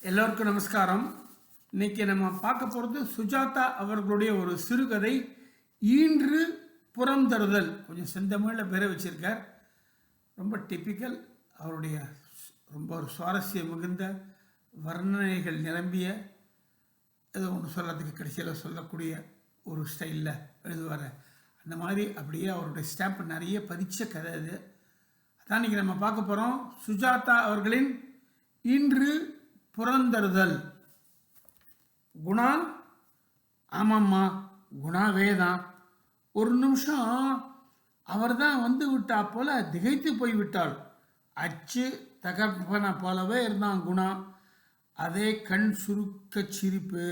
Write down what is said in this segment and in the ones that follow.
எல்லோருக்கும் நமஸ்காரம். இன்னைக்கு நம்ம பார்க்க போகிறது சுஜாதா அவர்களுடைய ஒரு சிறுகதை ஈன்று புறம் தருதல். கொஞ்சம் செந்தமிழில் பெற வச்சிருக்கார். ரொம்ப டிப்பிக்கல் அவருடைய ரொம்ப ஒரு சுவாரஸ்யம் மிகுந்த வர்ணனைகள் நிரம்பிய ஏதோ ஒன்று சொல்கிறதுக்கு கடைசியில் சொல்லக்கூடிய ஒரு ஸ்டைலில் எழுதுவார். அந்த மாதிரி அப்படியே அவருடைய ஸ்டாம்ப் நிறைய பதிச்ச கதை அது. அதான் இன்னைக்கு நம்ம பார்க்க போகிறோம் சுஜாதா அவர்களின் இன்று புறந்தருதல். குணா ஆமாம்மா குணாவே தான் ஒரு நிமிஷம் அவர் தான் வந்து விட்டா போல திகைத்து போய் விட்டாள். அச்சு தகப்பன போலவே இருந்தான் குணா அதே கண் சுருக்க சிரிப்பு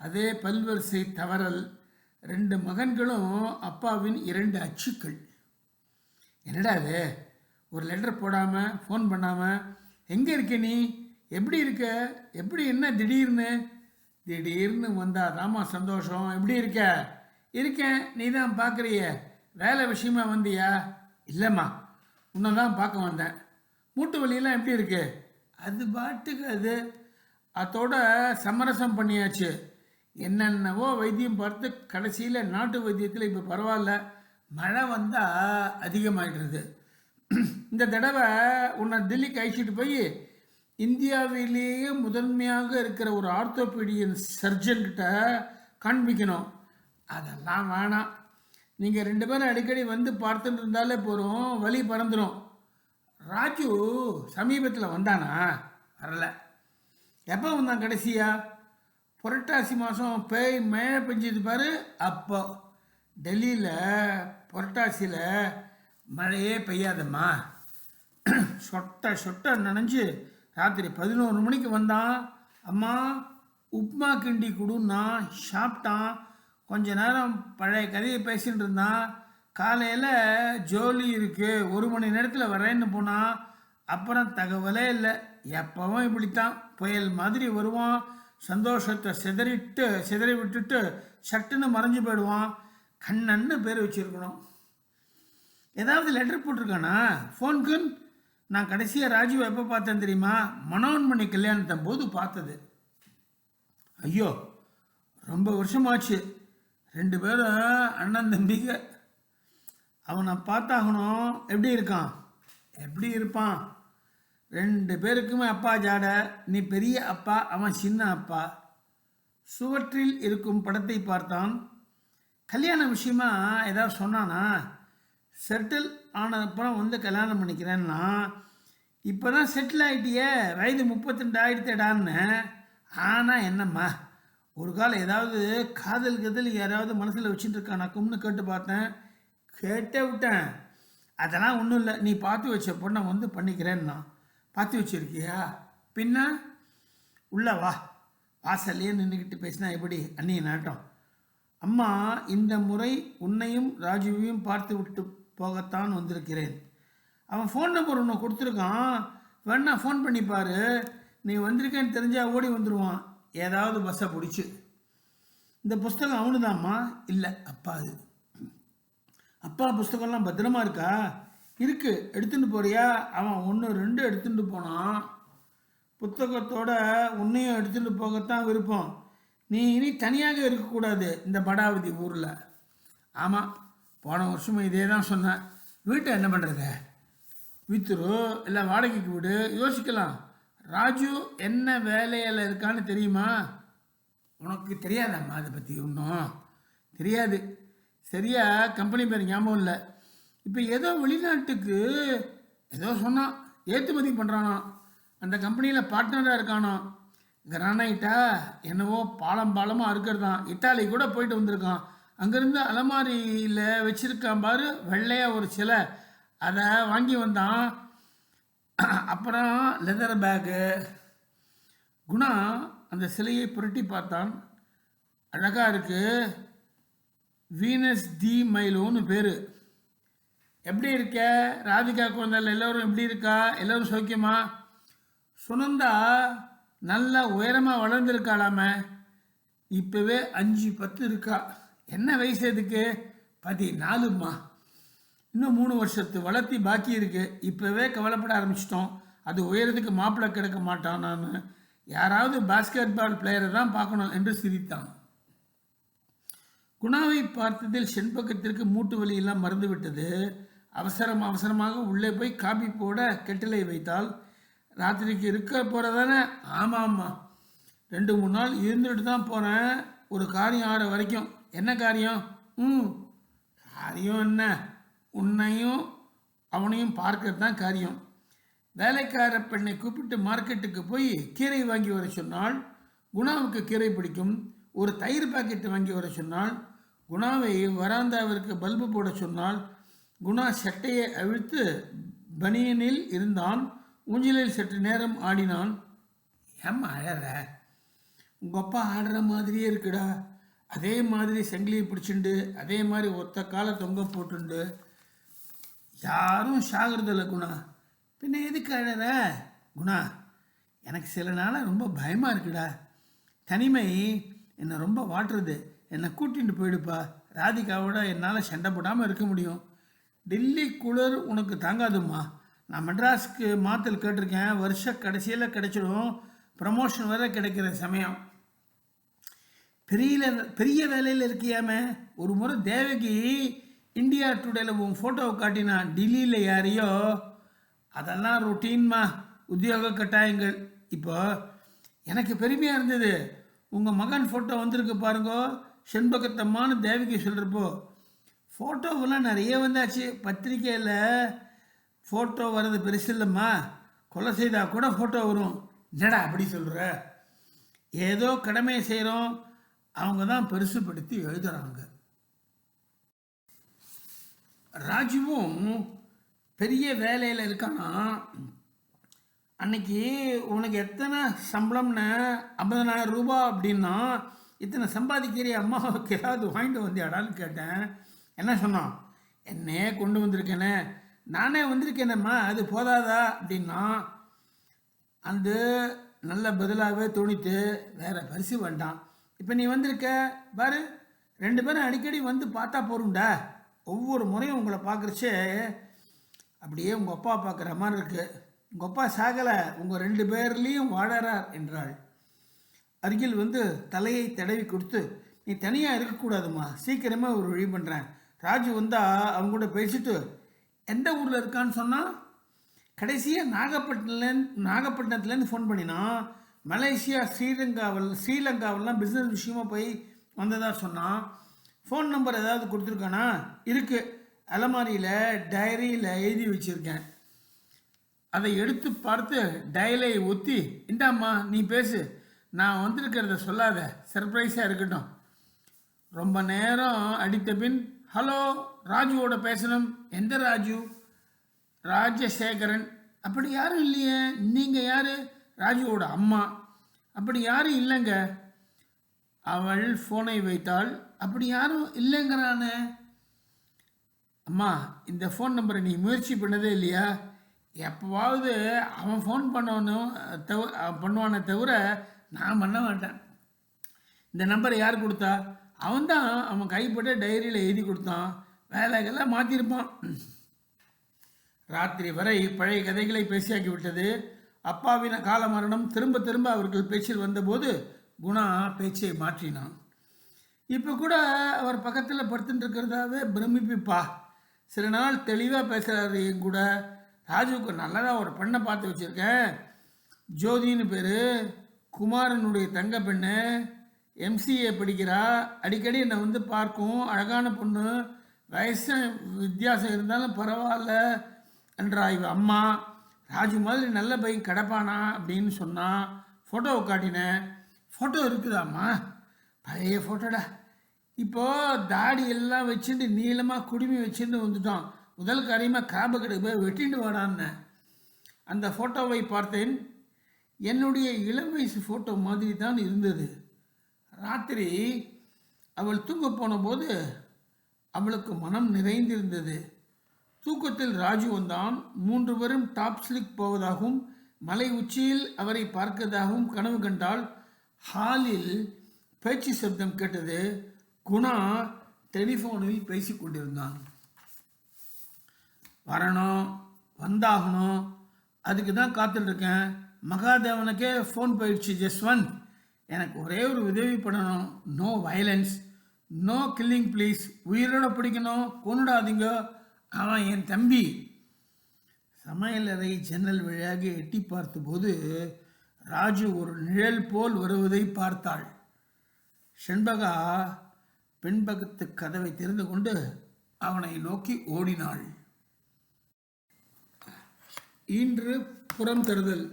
அதே பல்வரிசை தவறல் ரெண்டு மகன்களும் அப்பாவின் இரண்டு அச்சுக்கள். என்னடா அது ஒரு லெட்டர் போடாமல் ஃபோன் பண்ணாமல் எங்கே இருக்க நீ? எப்படி இருக்க? எப்படி என்ன திடீர்னு? திடீர்னு வந்தா தாம்மா சந்தோஷம். எப்படி இருக்க? இருக்கேன். நீ தான் பார்க்குறிய? வேலை விஷயமா வந்தியா? இல்லைம்மா. உன்னை தான் பார்க்க வந்தேன். மூட்டு வலியெல்லாம் எப்படி இருக்கு? அது பாட்டுக்கு அது. அதோட சமரசம் பண்ணியாச்சு. என்னென்னவோ வைத்தியம் பார்த்து கடைசியில் நாட்டு வைத்தியத்தில் இப்போ பரவாயில்ல. மழை வந்தால் அதிகமாகிடுறது இந்த தடவை உன்னை டெல்லிக்கு அழைச்சிட்டு போய் இந்தியாவிலேயே முதன்மையாக இருக்கிற ஒரு ஆர்த்தோபீடியன் சர்ஜன்கிட்ட காண்பிக்கணும் அதெல்லாம் வேணாம். நீங்கள் ரெண்டு பேரும் அடிக்கடி வந்து பார்த்துட்டு இருந்தாலே போகிறோம் வழி பறந்துடும் ராஜு சமீபத்தில் வந்தானா? வரல. எப்போ வந்தான் கடைசியா? புரட்டாசி மாதம் பேய் மழை பெஞ்சது பாரு அப்போ. டெல்லியில் புரட்டாசியில் மழையே பெய்யாதம்மா. சொட்ட சொட்ட நனைஞ்சு ராத்திரி பதினோரு மணிக்கு வந்தான் அம்மா உப்மா கிண்டி கொடுன்னா சாப்பிட்டான். கொஞ்ச நேரம் பழைய கதையை பேசின்னு இருந்தான் காலையில் ஜோலி இருக்குது ஒரு மணி நேரத்தில் வரேன்னு போனான் அப்புறம் தகவலே இல்லை. எப்பவும் இப்படித்தான். புயல் மாதிரி வருவான் சந்தோஷத்தை சிதறிட்டு சிதறி விட்டுட்டு சட்டுன்னு மறைஞ்சு போயிடுவான். கண்ணன்னு பேர் வச்சிருக்கணும். ஏதாவது லெட்டர் போட்டிருக்கானா? ஃபோனுக்குன்னு நான் கடைசியாக ராஜீவை எப்போ பார்த்தேன் தெரியுமா? மனோன்மணி கல்யாணத்தை போது பார்த்தது. ஐயோ ரொம்ப வருஷமாச்சு. ரெண்டு பேரும் அண்ணன் தம்பிங்க அவனை பார்த்தாகணும். எப்படி இருக்கான்? எப்படி இருப்பான்? ரெண்டு பேருக்குமே அப்பா ஜாட. நீ பெரிய அப்பா அவன் சின்ன அப்பா. சுவற்றில் இருக்கும் படத்தை பார்த்தான். கல்யாண விஷயமா ஏதாவது சொன்னானா? செட்டில் ஆனதுக்கப்புறம் வந்து கல்யாணம் பண்ணிக்கிறேன்னா இப்போ தான் செட்டில் ஆகிட்டியே வயது முப்பத்திரெண்டு ஆயிடுத்தேடான்னு ஆனால் என்னம்மா ஒரு காலம் ஏதாவது காதல் கதல் யாராவது மனசில் வச்சுட்டு இருக்கானாக்கும்னு கேட்டு பார்த்தேன். கேட்டே விட்டேன். அதெல்லாம் ஒன்றும் இல்லை. நீ பார்த்து வச்ச பொண்ணை வந்து பண்ணிக்கிறேன்னா. பார்த்து வச்சிருக்கியா? பின்ன? உள்ள வா. வாசல்லையே நின்றுக்கிட்டு பேசினா எப்படி? அந்நிய நாட்டம். அம்மா இந்த முறை உன்னையும் ராஜுவையும் பார்த்து விட்டு போகத்தான் வந்திருக்கிறேன். அவன் ஃபோன் நம்பர் ஒன்று கொடுத்துருக்கான். வேணா ஃபோன் பண்ணி பாரு. நீ வந்திருக்கேன்னு தெரிஞ்சால் ஓடி வந்துடுவான் ஏதாவது பஸ்ஸை பிடிச்சி. இந்த புஸ்தகம் அவனுதாம்மா? இல்லை அப்பா அது அப்பா புஸ்தகம்லாம் பத்திரமா இருக்கா? இருக்குது எடுத்துகிட்டு போறியா? அவன் ஒன்று ரெண்டு எடுத்துகிட்டு போனான். புத்தகத்தோட உன்னையும் எடுத்துகிட்டு போகத்தான் விருப்பம். நீ இனி தனியாக இருக்கக்கூடாது இந்த படாவதி ஊரில். ஆமாம் போன வருஷமும் இதே தான் சொன்னேன். வீட்டை என்ன பண்ணுறது வித்துரு இல்லை வாடகைக்கு விடு யோசிக்கலாம். ராஜு என்ன வேலையில் இருக்கான்னு தெரியுமா? உனக்கு தெரியாதாம்மா அதை பற்றி ஒன்றும் தெரியாது. சரியா? கம்பெனி பேர் ஞாபகம் இல்லை. இப்போ ஏதோ வெளிநாட்டுக்கு ஏதோ சொன்னான். ஏற்றுமதி பண்ணுறானோ அந்த கம்பெனியில் பார்ட்னராக இருக்கானோ? கிரானைட்டா என்னவோ பாலம் பாலமாக இருக்கிறதான் இத்தாலி கூட போயிட்டு வந்திருக்கான். அங்கேருந்து அலமாரியில் வச்சிருக்கான் பாரு வெள்ளையாக ஒரு சிலை. அதை வாங்கி வந்தான். அப்புறம் லெதர் பேக்கு குணா அந்த சிலையை புரட்டி பார்த்தான். அழகாக இருக்குது வீனஸ் தி மைலோன்னு பேர். எப்படி இருக்க? ராதிகா குழந்தைல எல்லோரும் எப்படி இருக்கா? எல்லோரும் சௌக்கியமா? சுனந்தா நல்லா உயரமாக வளர்ந்துருக்காளாம. இப்போவே அஞ்சு பத்து இருக்கா. என்ன வயசு எதுக்கு பதினாலுமா. இன்னும் மூணு வருஷத்து வளர்த்தி பாக்கி இருக்கு. இப்போவே கவலைப்பட ஆரம்பிச்சிட்டோம். அது உயரத்துக்கு மாப்பிள்ளை கிடைக்க மாட்டான் நான் யாராவது பாஸ்கெட் பால் பிளேயரை தான் பார்க்கணும் என்று சிரித்தான். குணாவை பார்த்ததில் செண்பக்கத்திற்கு மூட்டு வலியெல்லாம் மறந்துவிட்டது அவசரம் அவசரமாக உள்ளே போய் காபி போட கெட்டிலை வைத்தால் ராத்திரிக்கு இருக்க போகிறதானே ஆமாம் ஆமாம் ரெண்டு மூணு நாள் இருந்துட்டு தான் போகிறேன் ஒரு காரியம் ஆற வரைக்கும். என்ன காரியம்? ம் காரியம் என்ன? உன்னையும் அவனையும் பார்க்கறது தான் காரியம். வேலைக்கார பெண்ணை கூப்பிட்டு மார்க்கெட்டுக்கு போய் கீரை வாங்கி வர சொன்னால் குணாவுக்கு கீரை பிடிக்கும். ஒரு தயிர் பாக்கெட் வாங்கி வர சொன்னால் குணாவை வராந்தாவிற்கு பல்பு போட சொன்னால் குணா சட்டையை அவிழ்த்து பனியனில் இருந்தான். ஊஞ்சலில் சற்று நேரம் ஆடினான். ஏம்மா அழற? உங்கள் அப்பா ஆடுற மாதிரியே இருக்குடா. அதே மாதிரி செங்கிலியை பிடிச்சிண்டு அதே மாதிரி ஒத்த காலை தொங்க போட்டுண்டு. யாரும் சாகிறதில்ல குணா. பின்ன எதுக்கு அழற? குணா எனக்கு சில நாளாக ரொம்ப பயமாக இருக்குடா. தனிமை என்னை ரொம்ப வாட்டுறது. என்னை கூட்டிகிட்டு போயிடுப்பா. ராதிகாவோட என்னால் சண்டை போடாமல் இருக்க முடியும். டெல்லி குளிர் உனக்கு தாங்காதும்மா. நான் மெட்ராஸ்க்கு மாத்தல் கேட்டிருக்கேன். வருஷ கடைசியில் கிடைச்சிடும். ப்ரமோஷன் வரை கிடைக்கிற சமயம். பெரிய பெரிய வேலையில் இருக்கியாமே? ஒரு முறை தேவகி இந்தியா டுடேல உன் ஃபோட்டோவை காட்டினா டெல்லியில் யாரையோ அதெல்லாம் ரொட்டீன்மா உத்தியோக கட்டாயங்கள். இப்போ எனக்கு பெருமையாக இருந்தது. உங்கள் மகன் ஃபோட்டோ வந்திருக்கு பாருங்கோ. செண்பகத்தம்மான்னு தேவகி சொல்கிறப்போ ஃபோட்டோவெல்லாம் நிறைய வந்தாச்சு. பத்திரிக்கையில் ஃபோட்டோ வர்றது பெருசு இல்லைம்மா. கொலை செய்தால் கூட ஃபோட்டோ வரும். என்னடா அப்படி சொல்கிற ஏதோ கடமையை செய்கிறோம் அவங்க தான் பெருசுப்படுத்தி எழுதுறாங்க. ராஜுவும் பெரிய வேலையில் இருக்கானா? அன்னைக்கு உனக்கு எத்தனை சம்பளம்னு ஐம்பதனாயிரம் ரூபா அப்படின்னா இத்தனை சம்பாதிக்கிறிய அம்மாவுக்கு ஏதாவது வாங்கிட்டு வந்தியாடான்னு கேட்டேன். என்ன சொன்னான்? என்னையே கொண்டு வந்திருக்கேனே. நானே வந்திருக்கேனேம்மா அது போதாதா அப்படின்னா அந்த நல்ல பதிலாகவே துணித்து வேற பரிசு வேண்டாம். இப்போ நீ வந்திருக்க பாரு ரெண்டு பேரும் அடிக்கடி வந்து பார்த்தா போரும்டா. ஒவ்வொரு முறையும் உங்களை பார்க்குறச்சே அப்படியே உங்கள் அப்பா பார்க்குற மாதிரி இருக்கு. உங்கள் அப்பா சாகலை உங்கள் ரெண்டு பேர்லேயும் வாழறார் என்றாள். அருகில் வந்து தலையை தடவி கொடுத்து நீ தனியாக இருக்கக்கூடாதும்மா சீக்கிரமாக ஒரு வழி பண்ணுறேன் ராஜு வந்தால் அவங்க கூட பேசிட்டு எந்த ஊரில் இருக்கான்னு சொன்னால் கடைசியாக நாகப்பட்டினத்துலேருந்து நாகப்பட்டினத்துலேருந்து ஃபோன் பண்ணினான். மலேசியா ஸ்ரீலங்காவில் ஸ்ரீலங்காவிலாம் பிஸ்னஸ் விஷயமா போய் வந்ததாக சொன்னான் ஃபோன் நம்பர் ஏதாவது கொடுத்துருக்கானா? இருக்குது அலமாரியில் டைரியில் எழுதி வச்சுருக்கேன். அதை எடுத்து பார்த்து டயலை ஒத்தி இந்தாம்மா நீ பேசு. நான் வந்திருக்கிறத சொல்லாத. சர்ப்ரைஸாக இருக்கட்டும். ரொம்ப நேரம் அடித்த பின் ஹலோ ராஜுவோட பேசணும். எந்த ராஜு? ராஜசேகரன். அப்படி யாரும் இல்லையே. நீங்கள் யார்? ராஜுவோட அம்மா. அப்படி யாரும் இல்லைங்க. அவள் ஃபோனை வைத்தாள். அப்படி யாரும் இல்லைங்கிறானே. அம்மா இந்த ஃபோன் நம்பரை நீ முயற்சி பண்ணதே இல்லையா? எப்போவாவது அவன் ஃபோன் பண்ணணும் தவ பண்ணுவானே தவிர நான் பண்ண மாட்டேன். இந்த நம்பரை யார் கொடுத்தா? அவன் தான் அவன் கைப்பட்ட டைரியில் எழுதி கொடுத்தான். வேலைகள்லாம் மாற்றிருப்பான் ராத்திரி வரை பழைய கதைகளை பேசியாக்கி விட்டது. அப்பாவின கால மரணம் திரும்ப திரும்ப அவர்கள் பேச்சில் வந்தபோது குணா பேச்சை மாற்றினான். இப்போ கூட அவர் பக்கத்தில் படுத்துட்டு இருக்கிறதாவே பிரமிப்பிப்பா. சில நாள் தெளிவாக பேசுகிறாரு என் கூட. ராஜுவுக்கு நல்லதாக ஒரு பெண்ணை பார்த்து வச்சுருக்கேன். ஜோதின்னு பேர். குமாரனுடைய தங்க பெண்ணு. எம்சிஏ படிக்கிறா. அடிக்கடி என்னை வந்து பார்க்கும். அழகான பொண்ணு. வயசு வித்தியாசம் இருந்தாலும் பரவாயில்ல என்றா இவ அம்மா. ராஜு மாதிரி நல்ல பையன் கிடப்பானா அப்படின்னு சொன்னான் ஃபோட்டோவை காட்டினேன். ஃபோட்டோ இருக்குதாம்மா? பழைய ஃபோட்டோடா இப்போது தாடி எல்லாம் வச்சுட்டு நீளமாக குடுமி வச்சுட்டு வந்துட்டோம். முதல் காரியமாக காப கடைக்கு போய் வெட்டிட்டு வாடான்னு. அந்த ஃபோட்டோவை பார்த்தேன். என்னுடைய இளம் வயசு ஃபோட்டோ மாதிரி தான் இருந்தது. ராத்திரி அவள் தூங்க போனபோது அவளுக்கு மனம் நிறைந்திருந்தது. தூக்கத்தில் ராஜு வந்தான். மூன்று பேரும் டாப் ஸ்லிக் போவதாகவும் மலை உச்சியில் அவரை பார்க்கதாகவும் கனவு கண்டால் ஹாலில் பேச்சு சப்தம் கேட்டது குணா டெலிஃபோனில் பேசிக் கொண்டிருந்தான். வரணும் வந்தாகணும். அதுக்கு தான் காத்துட்ருக்கேன் மகாதேவனுக்கே ஃபோன் போயிடுச்சு ஜஸ்வந்த் எனக்கு ஒரே ஒரு உதவி பண்ணணும். No violence no killing please உயிரோட பிடிக்கணும். கொண்டுடாதீங்க அவன் என் தம்பி சமையலறை ஜன்னல் வழியாக எட்டி பார்த்தபோது ராஜு ஒரு நிழல் போல் வருவதை பார்த்தாள். செண்பகா பின்பக்கத்து கதவை திறந்து கொண்டு அவனை நோக்கி ஓடினாள். இன்று புறம் தருதல்.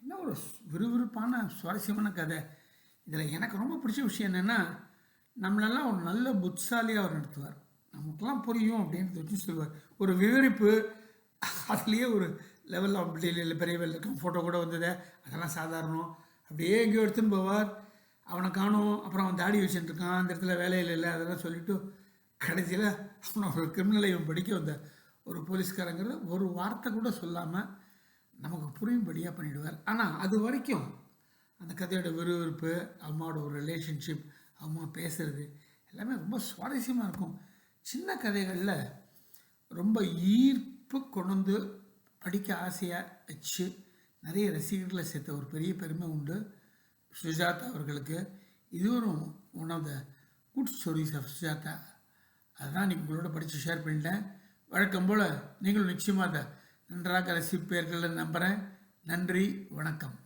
என்ன ஒரு விறுவிறுப்பான சுவாரஸ்யமான கதை. இதில் எனக்கு ரொம்ப பிடிச்ச விஷயம் என்னென்னா நம்மளெல்லாம் ஒரு நல்ல புட்சாலியாக அவர் நடத்துவார். நமக்கெல்லாம் புரியும் அப்படின்னு வச்சு சொல்லுவார் ஒரு விவரிப்பு அதுலேயே ஒரு லெவல் ஆஃப் இல்லை பெரிய இருக்கும். ஃபோட்டோ கூட வந்தது. அதெல்லாம் சாதாரணம். அப்படியே எங்கேயோ எடுத்துன்னு போவார். அவனை காணும். அப்புறம் அவன் தாடி வச்சுட்டு இருக்கான். அந்த இடத்துல வேலையில் இல்லை அதெல்லாம் சொல்லிவிட்டு கடைசியில் அவனை ஒரு கிரிமினலை இவன் படிக்க வந்த ஒரு போலீஸ்காரங்கிறது ஒரு வார்த்தை கூட சொல்லாமல் நமக்கு புரியும்படியாக பண்ணிவிடுவார் ஆனால் அது வரைக்கும் அந்த கதையோட விறுவிறுப்பு அம்மாவோட ஒரு ரிலேஷன்ஷிப் அம்மா பேசுகிறது எல்லாமே ரொம்ப சுவாரஸ்யமாக இருக்கும். சின்ன கதைகளில் ரொம்ப ஈர்ப்பு கொண்டு படிக்க ஆசையாக வச்சு நிறைய ரசிகர்களை சேர்த்த ஒரு பெரிய பெருமை உண்டு சுஜாதா அவர்களுக்கு. இதுவரும் one of the good stories of Sujatha. அதுதான் நீங்கள் உங்களோட படித்து ஷேர் பண்ணிட்டேன். வழக்கம் போல் நீங்களும் நிச்சயமாக அதை நன்றாக ரசிப்பீர்கள் நம்புகிறேன் நன்றி வணக்கம்.